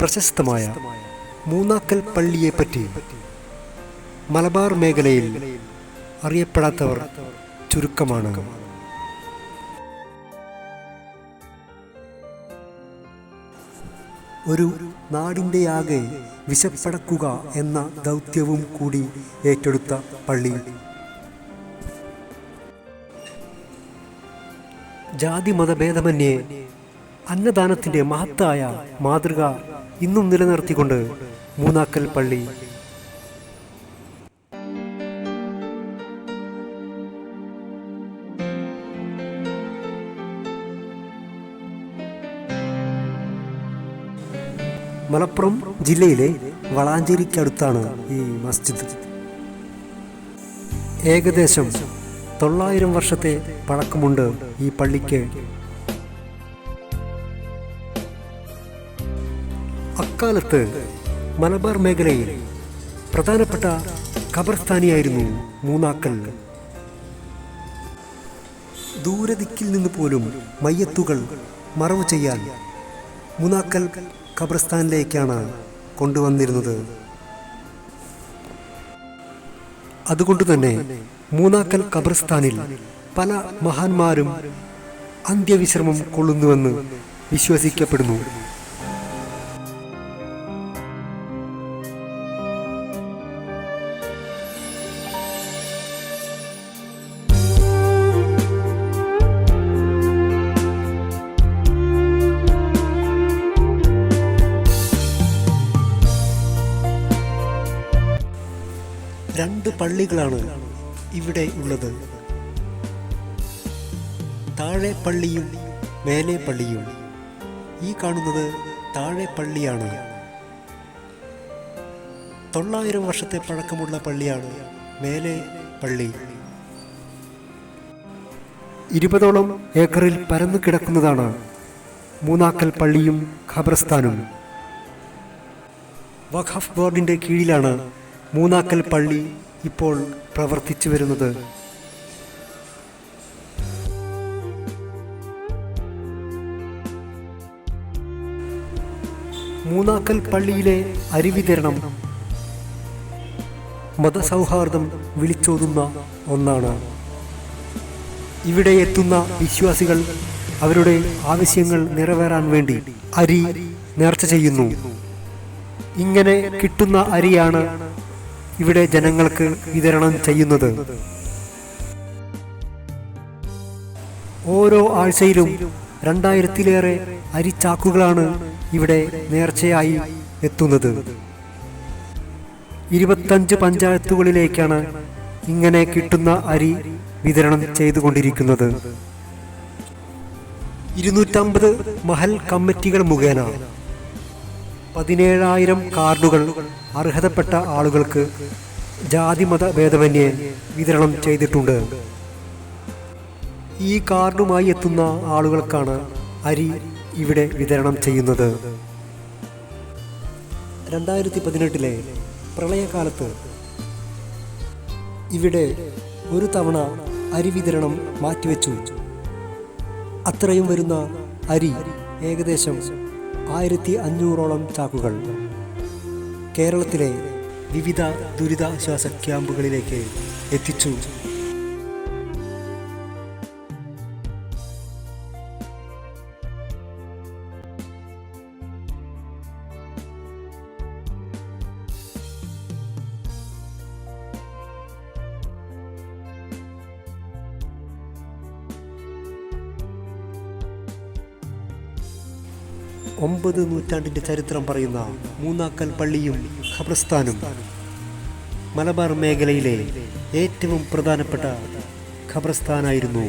പ്രശസ്തമായ മൂന്നാക്കൽ പള്ളിയെപ്പറ്റി മലബാർ മേഖലയിൽ അറിയപ്പെടാത്തവർ ചുരുക്കമാണ്. ഒരു നാടിന്റെ ആകെ വിശപ്പടക്കുക എന്ന ദൗത്യവും കൂടി ഏറ്റെടുത്ത പള്ളി. ജാതി മതഭേദമന്യേ അന്നദാനത്തിന്റെ മഹത്തായ മാതൃക ഇന്നും നിലനിർത്തിക്കൊണ്ട് മൂന്നാക്കൽ പള്ളി. മലപ്പുറം ജില്ലയിലെ വളാഞ്ചേരിക്കടുത്താണ് ഈ മസ്ജിദ്. ഏകദേശം തൊള്ളായിരം വർഷത്തെ പഴക്കമുണ്ട് ഈ പള്ളിക്ക് അക്കാലത്ത് മലബാർ മേഖലയിൽ പ്രധാനപ്പെട്ട ഖബർസ്ഥാനിയായിരുന്നു മൂന്നാക്കൽ. ദൂരദിക്കിൽ നിന്ന് പോലും മയ്യത്തുകൾ മറവ് ചെയ്യാൻ മൂന്നാക്കൽ ഖബർസ്ഥാനിലേക്കാണ് കൊണ്ടുവന്നിരുന്നത്. അതുകൊണ്ട് തന്നെ മൂന്നാക്കൽ ഖബർസ്ഥാനിൽ പല മഹാന്മാരും അന്ത്യവിശ്രമം കൊള്ളുന്നുവെന്ന് വിശ്വസിക്കപ്പെടുന്നു. രണ്ട് പള്ളികളാണ് ഇവിടെ ഉള്ളത്. താഴെ പള്ളിയും മേലെ പള്ളിയും. ഈ കാണുന്നത് താഴെ പള്ളിയാണ്. തൊള്ളായിരം വർഷത്തെ പഴക്കമുള്ള പള്ളിയാണ് മേലെ പള്ളി. ഇരുപതോളം ഏക്കറിൽ പരന്നു കിടക്കുന്നതാണ് മൂന്നാക്കൽ പള്ളിയും ഖബർസ്ഥാനും. വഖഫ് ബോർഡിന്റെ കീഴിലാണ് മൂന്നാക്കൽ പള്ളി ഇപ്പോൾ പ്രവർത്തിച്ചു വരുന്നത്. മൂന്നാക്കൽ പള്ളിയിലെ അരിവിതരണം. മതസൗഹാർദ്ദം വിളിച്ചോതുന്ന ഒന്നാണ്. ഇവിടെ എത്തുന്ന വിശ്വാസികൾ അവരുടെ ആവശ്യങ്ങൾ നിറവേറാൻ വേണ്ടി അരി നേർച്ച ചെയ്യുന്നു. ഇങ്ങനെ കിട്ടുന്ന അരിയാണ് ഇവിടെ ജനങ്ങൾക്ക് വിതരണം ചെയ്യുന്നത്. ഓരോ ആഴ്ചയിലും രണ്ടായിരത്തിലേറെ അരിച്ചാക്കുകളാണ് ഇവിടെ നേർച്ചയായി എത്തുന്നത്. ഇരുപത്തഞ്ച് പഞ്ചായത്തുകളിലേക്കാണ് ഇങ്ങനെ കിട്ടുന്ന അരി വിതരണം ചെയ്തുകൊണ്ടിരിക്കുന്നത്. ഇരുന്നൂറ്റമ്പത് മഹൽ കമ്മിറ്റികൾ മുഖേന പതിനേഴായിരം കാർഡുകൾ അർഹതപ്പെട്ട ആളുകൾക്ക് ജാതിമത ഭേദമന്യേ വിതരണം ചെയ്തിട്ടുണ്ട്. ഈ കാർഡുമായി എത്തുന്ന ആളുകൾക്കാണ് അരി ഇവിടെ വിതരണം ചെയ്യുന്നത്. രണ്ടായിരത്തി പതിനെട്ടിലെ പ്രളയകാലത്ത് ഇവിടെ ഒരു തവണ അരി വിതരണം മാറ്റിവെച്ചു. അത്രയും വരുന്ന അരി ഏകദേശം ആയിരത്തി അഞ്ഞൂറോളം ചാക്കുകൾ കേരളത്തിലെ വിവിധ ദുരിതാശ്വാസ ക്യാമ്പുകളിലേക്ക് എത്തിച്ചു. ഒമ്പത് നൂറ്റാണ്ടിന്റെ ചരിത്രം പറയുന്ന മൂന്നാക്കൽ പള്ളിയും ഖബർസ്ഥാനും. മലബാർ മേഖലയിലെ ഏറ്റവും പ്രധാനപ്പെട്ട ഖബർസ്ഥാനായിരുന്നു